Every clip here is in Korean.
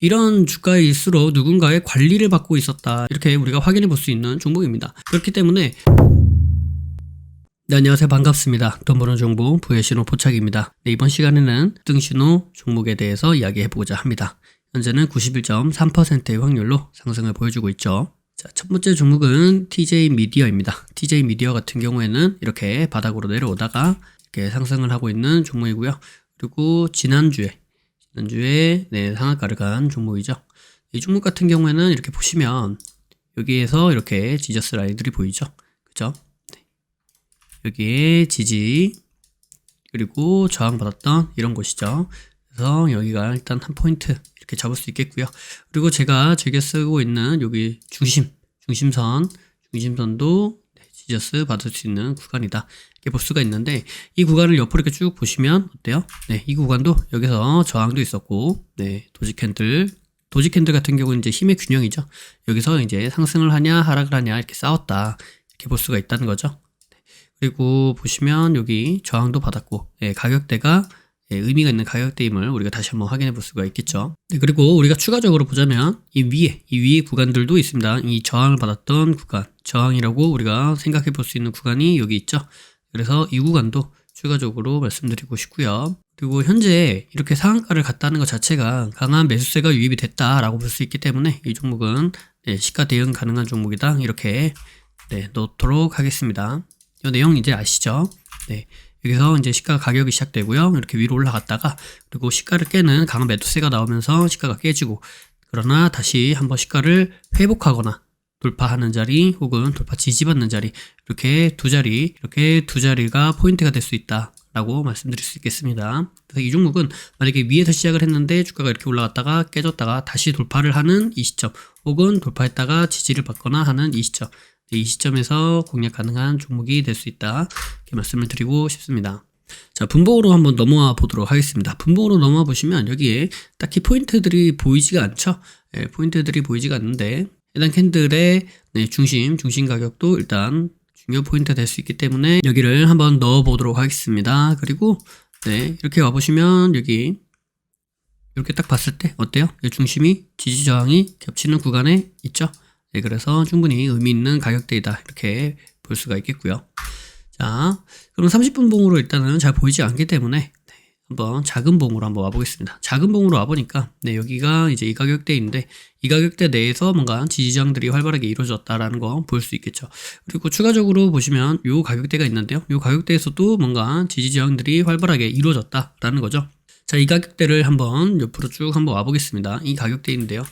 이런 주가일수록 누군가의 관리를 받고 있었다. 이렇게 우리가 확인해 볼 수 있는 종목입니다. 그렇기 때문에 네, 안녕하세요. 반갑습니다. 돈 버는 정보 부의 신호 포착입니다. 네, 이번 시간에는 등신호 종목에 대해서 이야기해보고자 합니다. 현재는 91.3%의 확률로 상승을 보여주고 있죠. 자, 첫 번째 종목은 TJ 미디어입니다. TJ 미디어 같은 경우에는 이렇게 바닥으로 내려오다가 이렇게 상승을 하고 있는 종목이고요. 그리고 지난주에 지난주에 네, 상한가를 간 종목이죠. 이 종목 같은 경우에는 이렇게 보시면 여기에서 이렇게 지저스 라인들이 보이죠. 그죠? 네. 여기에 지지 그리고 저항받았던 이런 곳이죠. 그래서 여기가 일단 한 포인트 이렇게 잡을 수 있겠고요. 그리고 제가 즐겨 쓰고 있는 여기 중심, 중심선, 중심선도 네, 지저스 받을 수 있는 구간이다. 볼 수가 있는데 이 구간을 옆으로 이렇게 쭉 보시면 어때요? 네, 이 구간도 여기서 저항도 있었고, 네, 도지 캔들, 도지 캔들 같은 경우는 이제 힘의 균형이죠. 여기서 이제 상승을 하냐 하락을 하냐 이렇게 싸웠다 이렇게 볼 수가 있다는 거죠. 네, 그리고 보시면 여기 저항도 받았고, 예, 가격대가 예, 의미가 있는 가격대임을 우리가 다시 한번 확인해 볼 수가 있겠죠. 네, 그리고 우리가 추가적으로 보자면 이 위에 이 위에 구간들도 있습니다. 이 저항을 받았던 구간, 저항이라고 우리가 생각해 볼 수 있는 구간이 여기 있죠. 그래서 이 구간도 추가적으로 말씀드리고 싶고요. 그리고 현재 이렇게 상한가를 갔다는 것 자체가 강한 매수세가 유입이 됐다라고 볼 수 있기 때문에 이 종목은 네, 시가 대응 가능한 종목이다 이렇게 네, 놓도록 하겠습니다. 이 내용 이제 아시죠? 네. 여기서 이제 시가 가격이 시작되고요. 이렇게 위로 올라갔다가 그리고 시가를 깨는 강한 매도세가 나오면서 시가가 깨지고 그러나 다시 한번 시가를 회복하거나 돌파하는 자리 혹은 돌파 지지받는 자리 이렇게 두 자리 이렇게 두 자리가 포인트가 될 수 있다. 라고 말씀드릴 수 있겠습니다. 그래서 이 종목은 만약에 위에서 시작을 했는데 주가가 이렇게 올라갔다가 깨졌다가 다시 돌파를 하는 이 시점 혹은 돌파했다가 지지를 받거나 하는 이 시점 이 시점에서 공략 가능한 종목이 될 수 있다. 이렇게 말씀을 드리고 싶습니다. 자, 분봉으로 한번 넘어와 보도록 하겠습니다. 분봉으로 넘어와 보시면 여기에 딱히 포인트들이 보이지가 않죠? 예, 포인트들이 보이지가 않는데 해당 캔들의 네, 중심, 중심 가격도 일단 중요 포인트가 될 수 있기 때문에 여기를 한번 넣어 보도록 하겠습니다. 그리고 네, 이렇게 와 보시면 여기 이렇게 딱 봤을 때 어때요? 이 중심이 지지 저항이 겹치는 구간에 있죠? 네, 그래서 충분히 의미 있는 가격대이다. 이렇게 볼 수가 있겠고요. 자, 그럼 30분 봉으로 일단은 잘 보이지 않기 때문에 네, 한번 작은 봉으로 한번 와보겠습니다. 작은 봉으로 와보니까 네, 여기가 이제 이 가격대인데 이 가격대 내에서 뭔가 지지장들이 활발하게 이루어졌다라는 거 볼 수 있겠죠. 그리고 추가적으로 보시면 이 가격대가 있는데요. 이 가격대에서도 뭔가 지지장들이 활발하게 이루어졌다라는 거죠. 자, 이 가격대를 한번 옆으로 쭉 한번 와보겠습니다. 이 가격대인데요.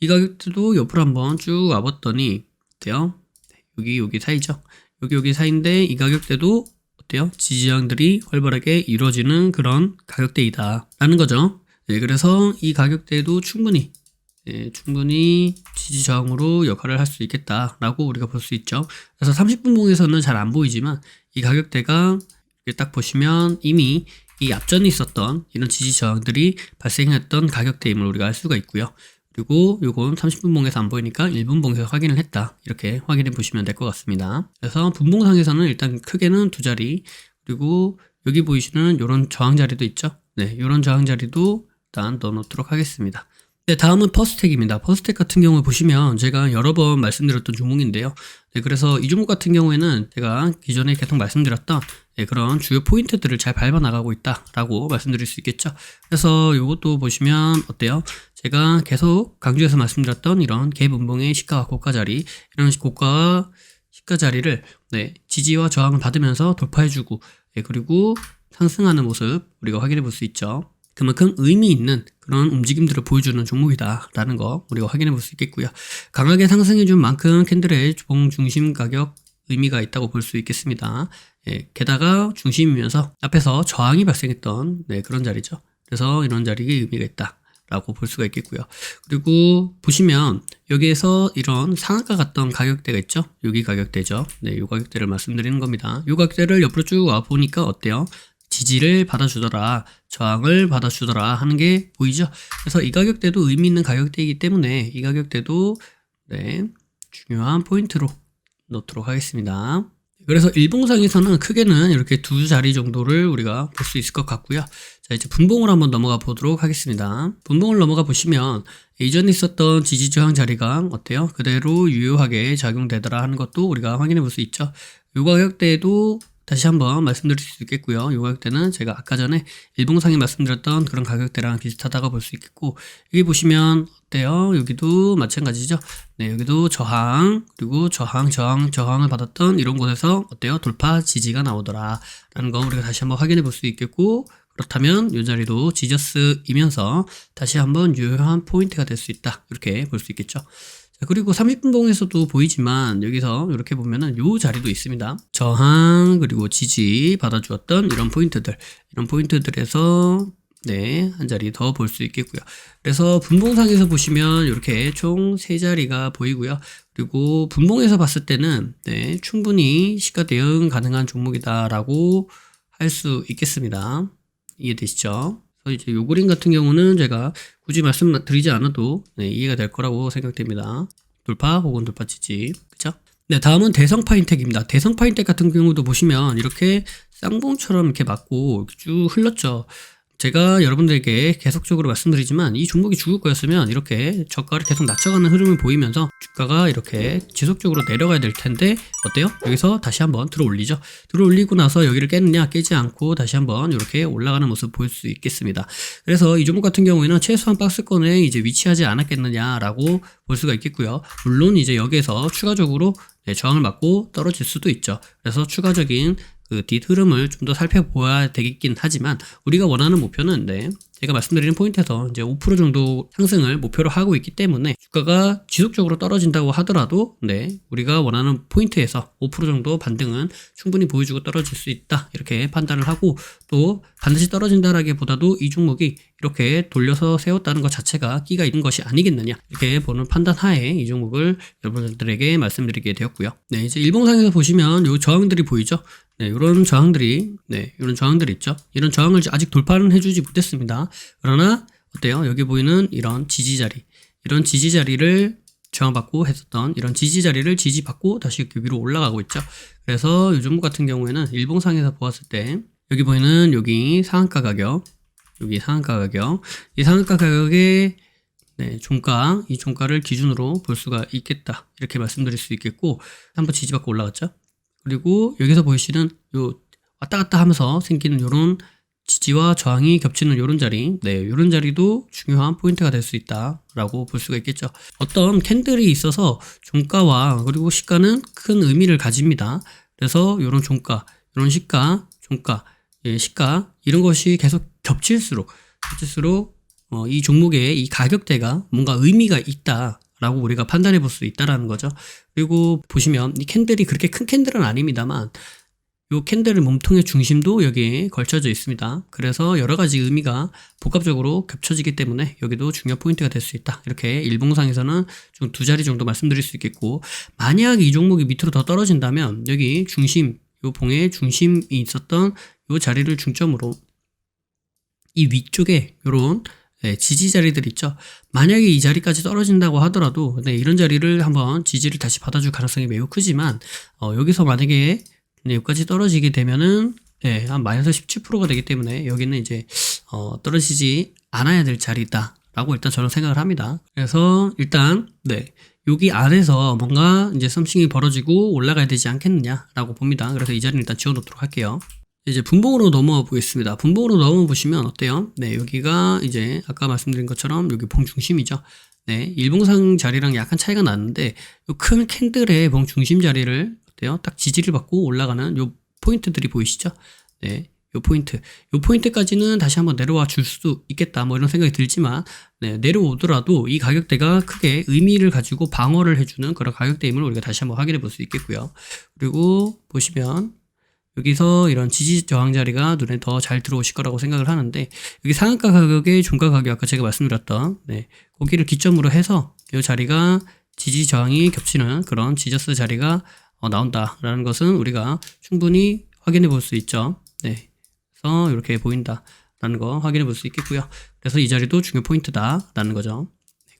이 가격대도 옆으로 한번 쭉 와봤더니 어때요? 네, 여기 여기 사이죠. 여기 여기 사이인데 이 가격대도 어때요? 지지장들이 활발하게 이루어지는 그런 가격대이다 라는 거죠. 네, 그래서 이 가격대도 충분히 네, 충분히 지지 저항으로 역할을 할 수 있겠다라고 우리가 볼 수 있죠. 그래서 30분 봉에서는 잘 안 보이지만 이 가격대가 딱 보시면 이미 이 앞전에 있었던 이런 지지 저항들이 발생했던 가격대임을 우리가 알 수가 있고요. 그리고 요건 30분 봉에서 안 보이니까 1분 봉에서 확인을 했다. 이렇게 확인해 보시면 될 것 같습니다. 그래서 분봉상에서는 일단 크게는 두 자리, 그리고 여기 보이시는 요런 저항 자리도 있죠. 네, 요런 저항 자리도 일단 넣어 놓도록 하겠습니다. 네, 다음은 퍼스텍입니다. 퍼스텍 같은 경우 보시면 제가 여러 번 말씀드렸던 종목인데요. 네, 그래서 이 종목 같은 경우에는 제가 기존에 계속 말씀드렸던 네, 그런 주요 포인트들을 잘 밟아 나가고 있다라고 말씀드릴 수 있겠죠. 그래서 이것도 보시면 어때요? 제가 계속 강조해서 말씀드렸던 이런 갭 운봉의 시가와 고가 자리, 이런 고가와 시가 자리를 네, 지지와 저항을 받으면서 돌파해주고, 네, 그리고 상승하는 모습 우리가 확인해 볼 수 있죠. 그만큼 의미 있는 그런 움직임들을 보여주는 종목이다라는 거 우리가 확인해 볼 수 있겠고요. 강하게 상승해 준 만큼 캔들의 봉 중심 가격 의미가 있다고 볼 수 있겠습니다. 예, 게다가 중심이면서 앞에서 저항이 발생했던 네, 그런 자리죠. 그래서 이런 자리에 의미가 있다. 라고 볼 수가 있겠고요. 그리고 보시면 여기에서 이런 상한가 갔던 가격대가 있죠. 여기 가격대죠. 네, 요 가격대를 말씀드리는 겁니다. 요 가격대를 옆으로 쭉 와 보니까 어때요? 지지를 받아주더라, 저항을 받아주더라 하는 게 보이죠? 그래서 이 가격대도 의미 있는 가격대이기 때문에 이 가격대도 네, 중요한 포인트로 넣도록 하겠습니다. 그래서 일봉상에서는 크게는 이렇게 두 자리 정도를 우리가 볼 수 있을 것 같고요. 자, 이제 분봉을 한번 넘어가 보도록 하겠습니다. 분봉을 넘어가 보시면 이전에 있었던 지지 저항 자리가 어때요? 그대로 유효하게 작용되더라 하는 것도 우리가 확인해 볼 수 있죠. 요 가격대에도 다시 한번 말씀드릴 수 있겠고요. 이 가격대는 제가 아까 전에 일봉상에 말씀드렸던 그런 가격대랑 비슷하다고 볼 수 있겠고 여기 보시면 어때요? 여기도 마찬가지죠. 네, 여기도 저항 그리고 저항, 저항, 저항을 받았던 이런 곳에서 어때요? 돌파 지지가 나오더라 라는 거 우리가 다시 한번 확인해 볼 수 있겠고 그렇다면 이 자리도 지저스이면서 다시 한번 유효한 포인트가 될 수 있다 이렇게 볼 수 있겠죠. 자, 그리고 30분봉에서도 보이지만 여기서 이렇게 보면은 요 자리도 있습니다. 저항 그리고 지지 받아주었던 이런 포인트들 이런 포인트들에서 네, 한 자리 더 볼 수 있겠고요. 그래서 분봉상에서 보시면 이렇게 총 세 자리가 보이고요. 그리고 분봉에서 봤을 때는 네, 충분히 시가 대응 가능한 종목이다라고 할 수 있겠습니다. 이해되시죠? 그래서 이제 요 그림 같은 경우는 제가 굳이 말씀드리지 않아도 네, 이해가 될 거라고 생각됩니다. 돌파 혹은 돌파 지지. 그죠? 네, 다음은 대성 파인텍입니다. 대성 파인텍 같은 경우도 보시면 이렇게 쌍봉처럼 이렇게 맞고 쭉 흘렀죠. 제가 여러분들에게 계속적으로 말씀드리지만 이 종목이 죽을 거였으면 이렇게 저가를 계속 낮춰가는 흐름을 보이면서 주가가 이렇게 지속적으로 내려가야 될 텐데 어때요? 여기서 다시 한번 들어 올리죠. 들어 올리고 나서 여기를 깨느냐 깨지 않고 다시 한번 이렇게 올라가는 모습 보일 수 있겠습니다. 그래서 이 종목 같은 경우에는 최소한 박스권에 이제 위치하지 않았겠느냐라고 볼 수가 있겠고요. 물론 이제 여기에서 추가적으로 네, 저항을 맞고 떨어질 수도 있죠. 그래서 추가적인 그 뒷흐름을 좀 더 살펴보아야 되겠긴 하지만 우리가 원하는 목표는 네, 제가 말씀드리는 포인트에서 이제 5% 정도 상승을 목표로 하고 있기 때문에 주가가 지속적으로 떨어진다고 하더라도 네, 우리가 원하는 포인트에서 5% 정도 반등은 충분히 보여주고 떨어질 수 있다 이렇게 판단을 하고 또 반드시 떨어진다라기보다도 이 종목이 이렇게 돌려서 세웠다는 것 자체가 끼가 있는 것이 아니겠느냐 이렇게 보는 판단 하에 이 종목을 여러분들에게 말씀드리게 되었고요. 네, 이제 일봉상에서 보시면 요 저항들이 보이죠. 네, 이런 저항들이, 네, 이런 저항들이 있죠. 이런 저항을 아직 돌파는 해주지 못했습니다. 그러나, 어때요? 여기 보이는 이런 지지 자리, 이런 지지 자리를 저항받고 했었던 이런 지지 자리를 지지받고 다시 이렇게 위로 올라가고 있죠. 그래서 요 종목 같은 경우에는 일봉상에서 보았을 때, 여기 보이는 여기 상한가 가격, 여기 상한가 가격, 이 상한가 가격에 네, 종가, 이 종가를 기준으로 볼 수가 있겠다. 이렇게 말씀드릴 수 있겠고, 한번 지지받고 올라갔죠. 그리고 여기서 보이시는 요 왔다 갔다 하면서 생기는 요런 지지와 저항이 겹치는 요런 자리, 네, 요런 자리도 중요한 포인트가 될 수 있다 라고 볼 수가 있겠죠. 어떤 캔들이 있어서 종가와 그리고 시가는 큰 의미를 가집니다. 그래서 요런 종가, 요런 시가, 종가, 예, 시가 이런 것이 계속 겹칠수록 겹칠수록 어, 이 종목의 이 가격대가 뭔가 의미가 있다. 라고 우리가 판단해 볼 수 있다라는 거죠. 그리고 보시면 이 캔들이 그렇게 큰 캔들은 아닙니다만 이 캔들의 몸통의 중심도 여기에 걸쳐져 있습니다. 그래서 여러 가지 의미가 복합적으로 겹쳐지기 때문에 여기도 중요 포인트가 될 수 있다. 이렇게 일봉상에서는 좀 두 자리 정도 말씀드릴 수 있겠고 만약 이 종목이 밑으로 더 떨어진다면 여기 중심 요 봉의 중심이 있었던 요 자리를 중점으로 이 위쪽에 요런 네, 지지 자리들 있죠. 만약에 이 자리까지 떨어진다고 하더라도 네, 이런 자리를 한번 지지를 다시 받아줄 가능성이 매우 크지만 어, 여기서 만약에 네, 여기까지 떨어지게 되면은 네, 한 마이너스 17%가 되기 때문에 여기는 이제 어, 떨어지지 않아야 될 자리다라고 일단 저는 생각을 합니다. 그래서 일단 네. 여기 안에서 뭔가 이제 썸씽이 벌어지고 올라가야 되지 않겠느냐라고 봅니다. 그래서 이 자리는 일단 지워놓도록 할게요. 이제 분봉으로 넘어가 보겠습니다. 분봉으로 넘어 보시면 어때요? 네, 여기가 이제 아까 말씀드린 것처럼 여기 봉 중심이죠. 네, 일봉상 자리랑 약간 차이가 나는데 큰 캔들의 봉 중심 자리를 어때요? 딱 지지를 받고 올라가는 요 포인트들이 보이시죠? 네. 요 포인트. 요 포인트까지는 다시 한번 내려와 줄 수도 있겠다. 뭐 이런 생각이 들지만, 네, 내려오더라도 이 가격대가 크게 의미를 가지고 방어를 해주는 그런 가격대임을 우리가 다시 한번 확인해 볼 수 있겠고요. 그리고 보시면, 여기서 이런 지지 저항 자리가 눈에 더 잘 들어오실 거라고 생각을 하는데 여기 상한가 가격의 종가 가격 아까 제가 말씀드렸던 네, 거기를 기점으로 해서 이 자리가 지지 저항이 겹치는 그런 지저스 자리가 어, 나온다라는 것은 우리가 충분히 확인해 볼 수 있죠. 네, 그래서 이렇게 보인다라는 거 확인해 볼 수 있겠고요. 그래서 이 자리도 중요 포인트다라는 거죠.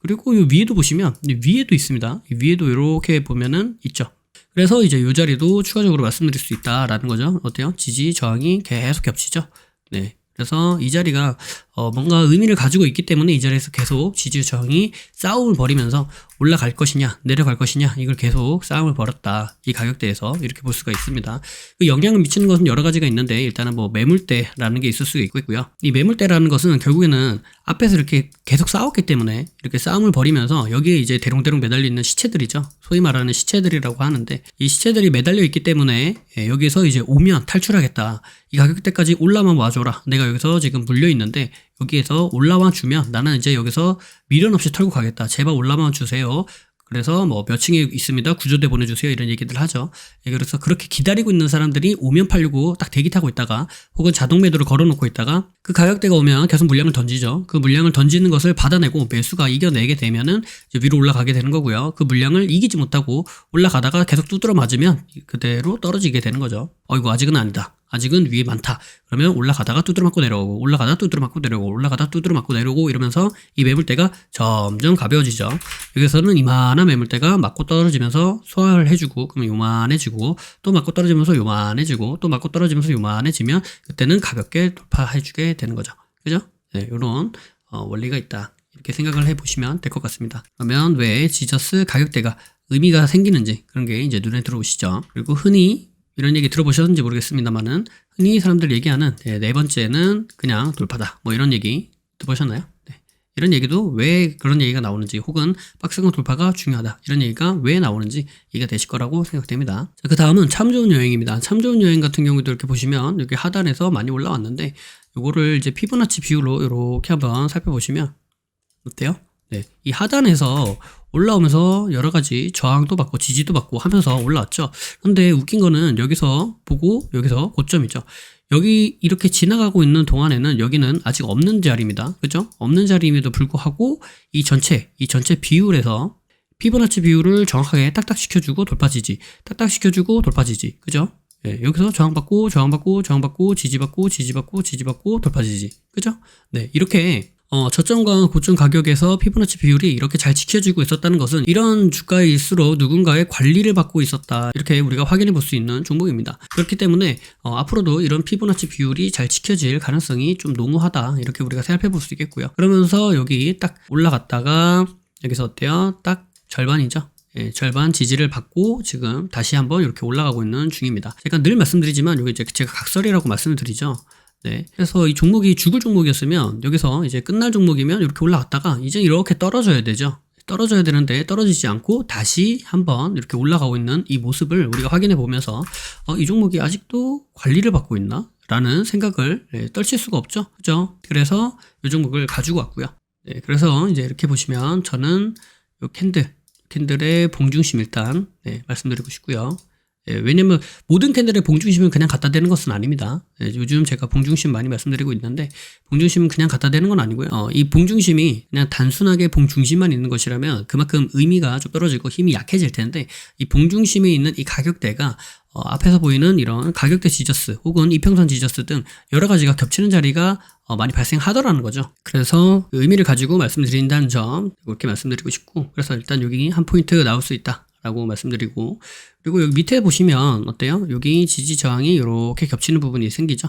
그리고 이 위에도 보시면 위에도 있습니다. 위에도 이렇게 보면은 있죠. 그래서 이제 이 자리도 추가적으로 말씀드릴 수 있다라는 거죠. 어때요? 지지 저항이 계속 겹치죠. 네. 그래서 이 자리가 어 뭔가 의미를 가지고 있기 때문에 이 자리에서 계속 지지 저항이 싸움을 벌이면서 올라갈 것이냐 내려갈 것이냐 이걸 계속 싸움을 벌였다 이 가격대에서 이렇게 볼 수가 있습니다. 그 영향을 미치는 것은 여러 가지가 있는데 일단은 뭐 매물대라는 게 있을 수가 있고요. 이 매물대라는 것은 결국에는 앞에서 이렇게 계속 싸웠기 때문에 이렇게 싸움을 벌이면서 여기에 이제 대롱대롱 매달려 있는 시체들이죠. 소위 말하는 시체들이라고 하는데 이 시체들이 매달려 있기 때문에 예, 여기서 이제 오면 탈출하겠다. 이 가격대까지 올라만 와줘라. 내가 여기서 지금 물려 있는데 여기에서 올라와 주면 나는 이제 여기서 미련 없이 털고 가겠다. 제발 올라만 주세요. 그래서 뭐 몇 층에 있습니다. 구조대 보내주세요. 이런 얘기들 하죠. 예, 그래서 그렇게 기다리고 있는 사람들이 오면 팔려고 딱 대기 타고 있다가 혹은 자동 매도를 걸어놓고 있다가 그 가격대가 오면 계속 물량을 던지죠. 그 물량을 던지는 것을 받아내고 매수가 이겨내게 되면은 위로 올라가게 되는 거고요. 그 물량을 이기지 못하고 올라가다가 계속 두드러 맞으면 그대로 떨어지게 되는 거죠. 어이구 아직은 아니다. 아직은 위에 많다. 그러면 올라가다가 두드러 맞고 내려오고 올라가다가 두드러 맞고 내려오고 올라가다가 두드러 맞고 내려오고 이러면서 이 매물대가 점점 가벼워지죠. 여기서는 이만한 매물대가 맞고 떨어지면서 소화를 해주고 그러면 요만해지고 또 맞고 떨어지면서 요만해지고 또 맞고 떨어지면서 요만해지면 그때는 가볍게 돌파해주게 되는 거죠. 그죠? 네, 이런 어, 원리가 있다. 이렇게 생각을 해보시면 될 것 같습니다. 그러면 왜 지저스 가격대가 의미가 생기는지 그런 게 이제 눈에 들어오시죠. 그리고 흔히 이런 얘기 들어보셨는지 모르겠습니다만은 흔히 사람들 얘기하는 네, 네 번째는 그냥 돌파다. 뭐 이런 얘기 들어보셨나요? 네. 이런 얘기도 왜 그런 얘기가 나오는지 혹은 박스권 돌파가 중요하다. 이런 얘기가 왜 나오는지 이해가 되실 거라고 생각됩니다. 자, 그 다음은 참 좋은 여행입니다. 참 좋은 여행 같은 경우도 이렇게 보시면 여기 하단에서 많이 올라왔는데 요거를 이제 피보나치 비율로 이렇게 한번 살펴보시면 어때요? 네. 이 하단에서 올라오면서 여러 가지 저항도 받고 지지도 받고 하면서 올라왔죠. 근데 웃긴 거는 여기서 보고 여기서 고점이죠. 여기 이렇게 지나가고 있는 동안에는 여기는 아직 없는 자리입니다. 그죠? 없는 자리임에도 불구하고 이 전체, 이 전체 비율에서 피보나치 비율을 정확하게 딱딱 시켜주고 돌파지지, 딱딱 시켜주고 돌파지지. 그죠? 네, 여기서 저항받고, 저항받고, 저항받고, 지지받고, 지지받고, 지지받고, 돌파지지. 그죠? 네, 이렇게 어, 저점과 고점 가격에서 피보나치 비율이 이렇게 잘 지켜지고 있었다는 것은 이런 주가일수록 누군가의 관리를 받고 있었다. 이렇게 우리가 확인해 볼 수 있는 종목입니다. 그렇기 때문에 어, 앞으로도 이런 피보나치 비율이 잘 지켜질 가능성이 좀 농후하다. 이렇게 우리가 살펴볼 수 있겠고요. 그러면서 여기 딱 올라갔다가 여기서 어때요? 딱 절반이죠. 예, 절반 지지를 받고 지금 다시 한번 이렇게 올라가고 있는 중입니다. 제가 늘 말씀드리지만 여기 이제 제가 각설이라고 말씀을 드리죠. 네. 그래서 이 종목이 죽을 종목이었으면 여기서 이제 끝날 종목이면 이렇게 올라갔다가 이제 이렇게 떨어져야 되죠. 떨어져야 되는데 떨어지지 않고 다시 한번 이렇게 올라가고 있는 이 모습을 우리가 확인해 보면서 어, 이 종목이 아직도 관리를 받고 있나? 라는 생각을 네, 떨칠 수가 없죠. 그죠? 그래서 이 종목을 가지고 왔고요. 네, 그래서 이제 이렇게 보시면 저는 이 캔들, 캔들의 봉중심 일단 네, 말씀드리고 싶고요. 예, 왜냐면 모든 캔들의 봉중심은 그냥 갖다 대는 것은 아닙니다. 예, 요즘 제가 봉중심 많이 말씀드리고 있는데 봉중심은 그냥 갖다 대는 건 아니고요. 어, 이 봉중심이 그냥 단순하게 봉중심만 있는 것이라면 그만큼 의미가 좀 떨어지고 힘이 약해질 텐데 이 봉중심에 있는 이 가격대가 어, 앞에서 보이는 이런 가격대 지저스 혹은 이평선 지저스 등 여러 가지가 겹치는 자리가 어, 많이 발생하더라는 거죠. 그래서 의미를 가지고 말씀드린다는 점 이렇게 말씀드리고 싶고 그래서 일단 여기 한 포인트 나올 수 있다. 라고 말씀드리고 그리고 여기 밑에 보시면 어때요? 여기 지지 저항이 이렇게 겹치는 부분이 생기죠.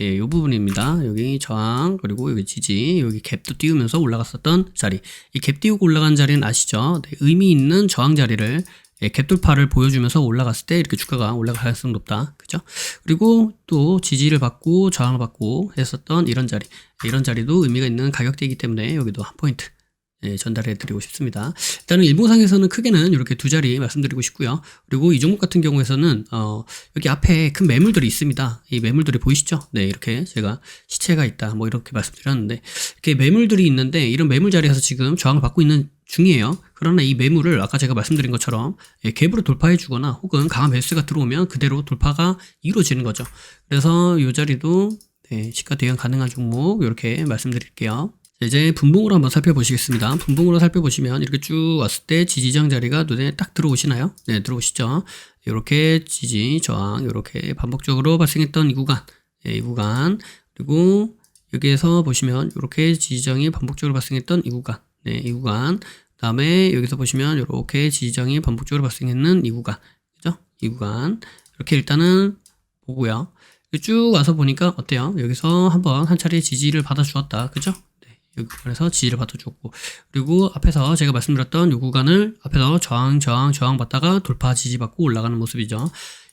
예, 이 부분입니다. 여기 저항 그리고 여기 지지 여기 갭도 띄우면서 올라갔었던 자리 이 갭 띄우고 올라간 자리는 아시죠? 네, 의미 있는 저항 자리를 예, 갭 돌파를 보여주면서 올라갔을 때 이렇게 주가가 올라갈 가능성이 높다. 그죠? 그리고 또 지지를 받고 저항을 받고 했었던 이런 자리 이런 자리도 의미가 있는 가격대이기 때문에 여기도 한 포인트 예, 전달해 드리고 싶습니다. 일단은 일봉상에서는 크게는 이렇게 두 자리 말씀드리고 싶고요. 그리고 이 종목 같은 경우에서는 어, 여기 앞에 큰 매물들이 있습니다. 이 매물들이 보이시죠? 네, 이렇게 제가 시체가 있다. 뭐 이렇게 말씀드렸는데 이렇게 매물들이 있는데 이런 매물 자리에서 지금 저항을 받고 있는 중이에요. 그러나 이 매물을 아까 제가 말씀드린 것처럼 예, 갭으로 돌파해 주거나 혹은 강한 매수가 들어오면 그대로 돌파가 이루어지는 거죠. 그래서 이 자리도 네, 시가 대응 가능한 종목 이렇게 말씀드릴게요. 이제 분봉으로 한번 살펴보시겠습니다. 분봉으로 살펴보시면 이렇게 쭉 왔을 때 지지저항 자리가 눈에 딱 들어오시나요? 네, 들어오시죠. 이렇게 지지, 저항, 이렇게 반복적으로 발생했던 이 구간, 네, 이 구간, 그리고 여기에서 보시면 이렇게 지지정이 반복적으로 발생했던 이 구간, 네, 이 구간, 그 다음에 여기서 보시면 이렇게 지지정이 반복적으로 발생했는 이 구간, 그죠? 이 구간 이렇게 일단은 보고요. 쭉 와서 보니까 어때요? 여기서 한번 한 차례 지지를 받아 주었다. 그죠? 네, 여기 구간에서 지지를 받아 줬고 그리고 앞에서 제가 말씀드렸던 이 구간을 앞에서 저항 저항 저항 받다가 돌파 지지 받고 올라가는 모습이죠.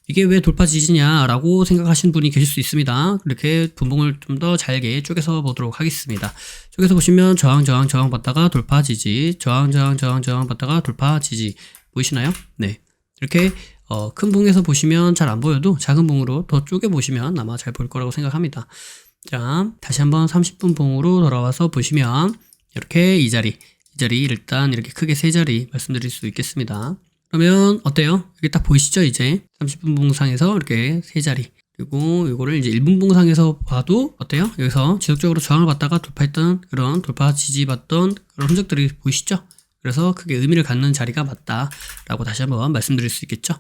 이게 왜 돌파 지지냐라고 생각하시는 분이 계실 수 있습니다. 이렇게 분봉을 좀 더 잘게 쪼개서 보도록 하겠습니다. 쪼개서 보시면 저항 저항 저항 받다가 돌파 지지 저항 저항 저항 저항 받다가 돌파 지지 보이시나요? 네. 이렇게 어, 큰 봉에서 보시면 잘 안 보여도 작은 봉으로 더 쪼개 보시면 아마 잘 보일 거라고 생각합니다. 자, 다시 한번 30분 봉으로 돌아와서 보시면 이렇게 이 자리, 이 자리 일단 이렇게 크게 세 자리 말씀드릴 수 있겠습니다. 그러면 어때요? 여기 딱 보이시죠? 이제 30분 봉상에서 이렇게 세 자리. 그리고 이거를 이제 1분 봉상에서 봐도 어때요? 여기서 지속적으로 저항을 받다가 돌파했던 그런 돌파 지지받던 그런 흔적들이 보이시죠? 그래서 크게 의미를 갖는 자리가 맞다라고 다시 한번 말씀드릴 수 있겠죠?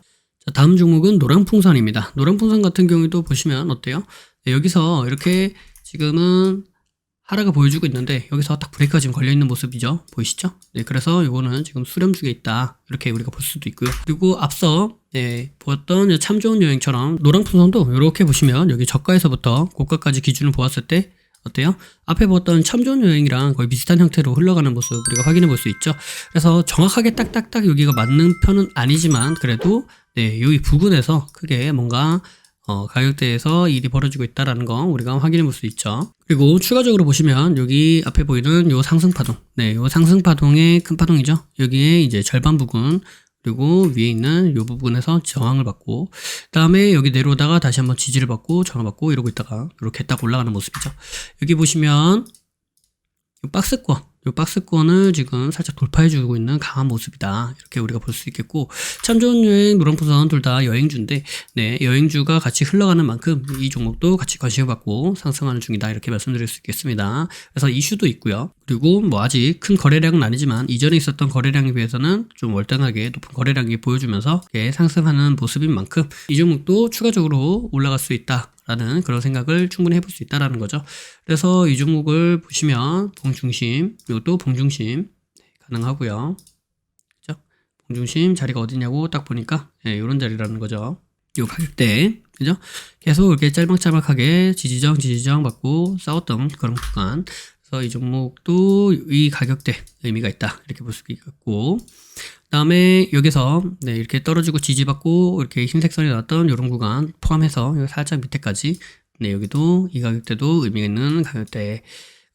자, 다음 종목은 노랑풍선입니다. 노랑풍선 같은 경우에도 보시면 어때요? 네, 여기서 이렇게 지금은 하락을 보여주고 있는데 여기서 딱 브레이크가 지금 걸려 있는 모습이죠. 보이시죠? 네, 그래서 이거는 지금 수렴 중에 있다. 이렇게 우리가 볼 수도 있고요. 그리고 앞서 네, 보았던 참 좋은 여행처럼 노랑 풍선도 이렇게 보시면 여기 저가에서부터 고가까지 기준을 보았을 때 어때요? 앞에 보았던 참 좋은 여행이랑 거의 비슷한 형태로 흘러가는 모습 우리가 확인해 볼 수 있죠. 그래서 정확하게 딱딱딱 여기가 맞는 편은 아니지만 그래도 네, 여기 부근에서 크게 뭔가 어, 가격대에서 일이 벌어지고 있다라는 거 우리가 확인해 볼 수 있죠. 그리고 추가적으로 보시면 여기 앞에 보이는 요 상승 파동. 네, 요 상승 파동의 큰 파동이죠. 여기에 이제 절반 부분 그리고 위에 있는 요 부분에서 저항을 받고 그다음에 여기 내려오다가 다시 한번 지지를 받고 저항을 받고 이러고 있다가 이렇게 딱 올라가는 모습이죠. 여기 보시면 요 박스권 이 박스권을 지금 살짝 돌파해주고 있는 강한 모습이다. 이렇게 우리가 볼 수 있겠고 참 좋은 여행 노랑푸선 둘 다 여행주인데 네 여행주가 같이 흘러가는 만큼 이 종목도 같이 관심을 받고 상승하는 중이다. 이렇게 말씀드릴 수 있겠습니다. 그래서 이슈도 있고요. 그리고 뭐 아직 큰 거래량은 아니지만 이전에 있었던 거래량에 비해서는 좀 월등하게 높은 거래량이 보여주면서 상승하는 모습인 만큼 이 종목도 추가적으로 올라갈 수 있다. 라는 그런 생각을 충분히 해볼 수 있다라는 거죠. 그래서 이 종목을 보시면 봉중심, 이것도 봉중심 네, 가능하고요. 그죠? 봉중심 자리가 어디냐고 딱 보니까 네, 이런 자리라는 거죠. 이 가격대, 그죠? 계속 이렇게 짤막짤막하게 지지정, 지지정 받고 싸웠던 그런 구간. 그래서 이 종목도 이 가격대 의미가 있다. 이렇게 볼 수 있겠고. 다음에 여기서 네, 이렇게 떨어지고 지지받고 이렇게 흰색 선이 나왔던 이런 구간 포함해서 살짝 밑에까지 네, 여기도 이 가격대도 의미가 있는 가격대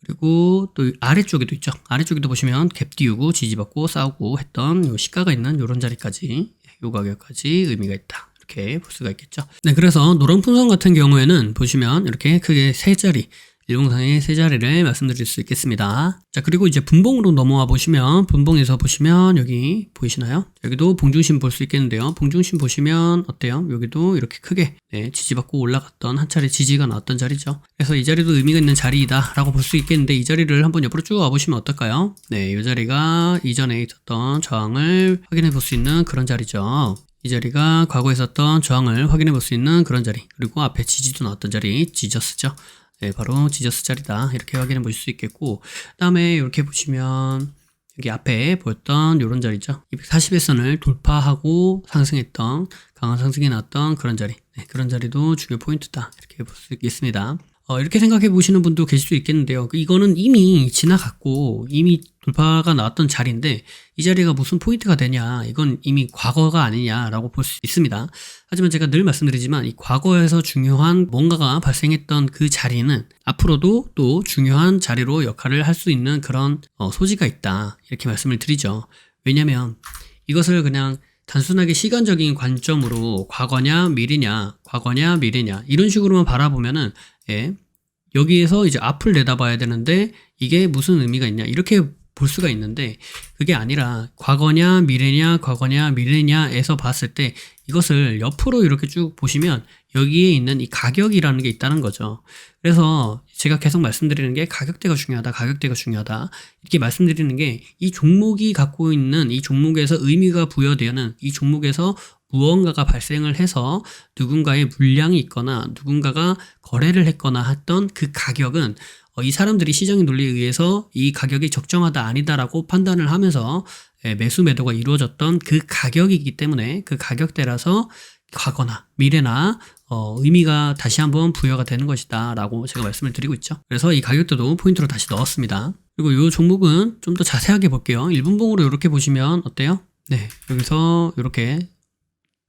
그리고 또 아래쪽에도 있죠. 아래쪽에도 보시면 갭 띄우고 지지받고 싸우고 했던 요 시가가 있는 이런 자리까지 요 가격까지 의미가 있다. 이렇게 볼 수가 있겠죠. 네, 그래서 노란 풍선 같은 경우에는 보시면 이렇게 크게 세 자리 일봉상의 세 자리를 말씀드릴 수 있겠습니다. 자, 그리고 이제 분봉으로 넘어와 보시면, 분봉에서 보시면 여기 보이시나요? 여기도 봉중심 볼 수 있겠는데요. 봉중심 보시면 어때요? 여기도 이렇게 크게 네, 지지받고 올라갔던 한 차례 지지가 나왔던 자리죠. 그래서 이 자리도 의미가 있는 자리이다 라고 볼 수 있겠는데 이 자리를 한번 옆으로 쭉 와보시면 어떨까요? 네, 이 자리가 이전에 있었던 저항을 확인해 볼 수 있는 그런 자리죠. 이 자리가 과거에 있었던 저항을 확인해 볼 수 있는 그런 자리 그리고 앞에 지지도 나왔던 자리 지저스죠 네, 바로 지저스 자리다. 이렇게 확인해 보실 수 있겠고, 그 다음에 이렇게 보시면, 여기 앞에 보였던 이런 자리죠. 240일선을 돌파하고 상승했던, 강한 상승이 났던 그런 자리. 네, 그런 자리도 중요 포인트다. 이렇게 볼 수 있겠습니다. 어, 이렇게 생각해 보시는 분도 계실 수 있겠는데요. 이거는 이미 지나갔고, 이미 돌파가 나왔던 자리인데 이 자리가 무슨 포인트가 되냐 이건 이미 과거가 아니냐라고 볼 수 있습니다. 하지만 제가 늘 말씀드리지만 이 과거에서 중요한 뭔가가 발생했던 그 자리는 앞으로도 또 중요한 자리로 역할을 할 수 있는 그런 어, 소지가 있다 이렇게 말씀을 드리죠. 왜냐하면 이것을 그냥 단순하게 시간적인 관점으로 과거냐 미래냐 과거냐 미래냐 이런 식으로만 바라보면은 예, 여기에서 이제 앞을 내다봐야 되는데 이게 무슨 의미가 있냐 이렇게 볼 수가 있는데 그게 아니라 과거냐 미래냐 과거냐 미래냐에서 봤을 때 이것을 옆으로 이렇게 쭉 보시면 여기에 있는 이 가격이라는 게 있다는 거죠. 그래서 제가 계속 말씀드리는 게 가격대가 중요하다, 가격대가 중요하다. 이렇게 말씀드리는 게 이 종목이 갖고 있는 이 종목에서 의미가 부여되는 이 종목에서 무언가가 발생을 해서 누군가의 물량이 있거나 누군가가 거래를 했거나 했던 그 가격은 어, 이 사람들이 시장의 논리에 의해서 이 가격이 적정하다 아니다라고 판단을 하면서 예, 매수 매도가 이루어졌던 그 가격이기 때문에 그 가격대라서 가거나 미래나 어, 의미가 다시 한번 부여가 되는 것이다 라고 제가 말씀을 드리고 있죠. 그래서 이 가격대도 포인트로 다시 넣었습니다. 그리고 이 종목은 좀 더 자세하게 볼게요. 1분봉으로 이렇게 보시면 어때요? 네, 여기서 이렇게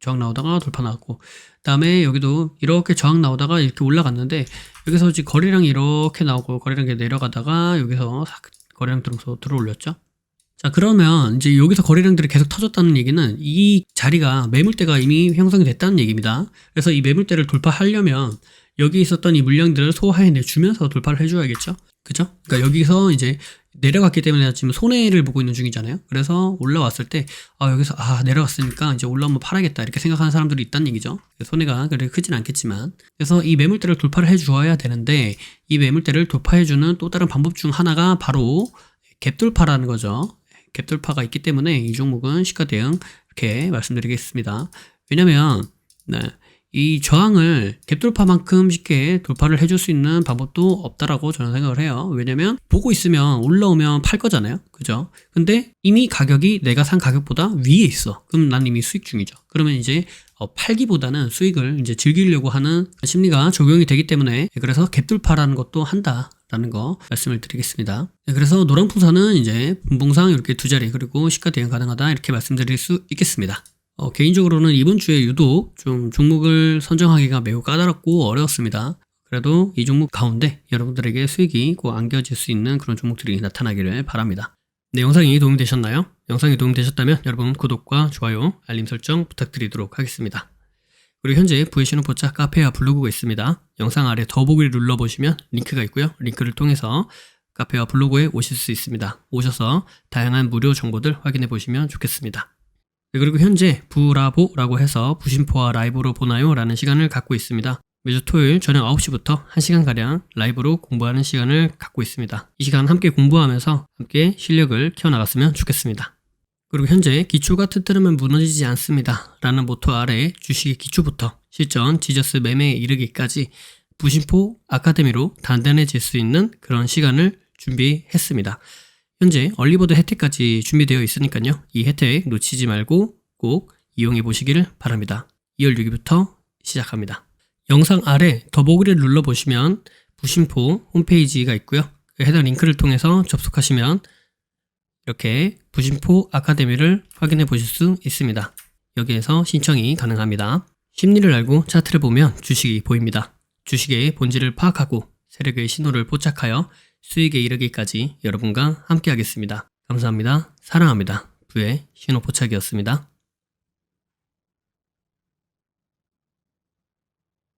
저항 나오다가 돌파 나왔고 그다음에 여기도 이렇게 저항 나오다가 이렇게 올라갔는데 여기서 지금 거래량이 이렇게 나오고 거래량이 내려가다가 여기서 싹 거래량 들어서 들어올렸죠. 자 그러면 이제 여기서 거래량들이 계속 터졌다는 얘기는 이 자리가 매물대가 이미 형성이 됐다는 얘기입니다. 그래서 이 매물대를 돌파하려면 여기 있었던 이 물량들을 소화해내 주면서 돌파를 해줘야겠죠. 그죠? 그러니까 여기서 이제 내려갔기 때문에 지금 손해를 보고 있는 중이잖아요. 그래서 올라왔을 때, 아, 여기서, 아, 내려갔으니까 이제 올라오면 팔아야겠다. 이렇게 생각하는 사람들이 있다는 얘기죠. 손해가 그렇게 크진 않겠지만. 그래서 이 매물대를 돌파를 해 주어야 되는데, 이 매물대를 돌파해주는 또 다른 방법 중 하나가 바로 갭 돌파라는 거죠. 갭 돌파가 있기 때문에 이 종목은 시가 대응 이렇게 말씀드리겠습니다. 왜냐면, 네. 이 저항을 갭돌파만큼 쉽게 돌파를 해줄 수 있는 방법도 없다라고 저는 생각을 해요. 왜냐면 보고 있으면 올라오면 팔 거잖아요. 그죠? 근데 이미 가격이 내가 산 가격보다 위에 있어. 그럼 난 이미 수익 중이죠. 그러면 이제 어, 팔기보다는 수익을 이제 즐기려고 하는 심리가 적용이 되기 때문에 그래서 갭돌파라는 것도 한다. 라는 거 말씀을 드리겠습니다. 네, 그래서 노랑풍선은 이제 분봉상 이렇게 두 자리 그리고 시가 대응 가능하다 이렇게 말씀드릴 수 있겠습니다. 어, 개인적으로는 이번 주에 유독 좀 종목을 선정하기가 매우 까다롭고 어려웠습니다. 그래도 이 종목 가운데 여러분들에게 수익이 꼭 안겨질 수 있는 그런 종목들이 나타나기를 바랍니다. 네, 영상이 도움이 되셨나요? 영상이 도움이 되셨다면 여러분 구독과 좋아요, 알림 설정 부탁드리도록 하겠습니다. 그리고 현재 VC는 포차 카페와 블로그가 있습니다. 영상 아래 더보기를 눌러보시면 링크가 있고요. 링크를 통해서 카페와 블로그에 오실 수 있습니다. 오셔서 다양한 무료 정보들 확인해 보시면 좋겠습니다. 네, 그리고 현재 부라보라고 해서 부심포와 라이브로 보나요? 라는 시간을 갖고 있습니다. 매주 토요일 저녁 9시부터 1시간가량 라이브로 공부하는 시간을 갖고 있습니다. 이 시간 함께 공부하면서 함께 실력을 키워나갔으면 좋겠습니다. 그리고 현재 기초가 튼튼하면 무너지지 않습니다. 라는 모토 아래 주식의 기초부터 실전 지저스 매매에 이르기까지 부심포 아카데미로 단단해질 수 있는 그런 시간을 준비했습니다. 현재 얼리버드 혜택까지 준비되어 있으니까요. 이 혜택 놓치지 말고 꼭 이용해 보시기를 바랍니다. 2월 6일부터 시작합니다. 영상 아래 더보기를 눌러보시면 부심포 홈페이지가 있고요. 그 해당 링크를 통해서 접속하시면 이렇게 부심포 아카데미를 확인해 보실 수 있습니다. 여기에서 신청이 가능합니다. 심리를 알고 차트를 보면 주식이 보입니다. 주식의 본질을 파악하고 세력의 신호를 포착하여 수익에 이르기까지 여러분과 함께 하겠습니다. 감사합니다. 사랑합니다. 부의 신호 포착이었습니다.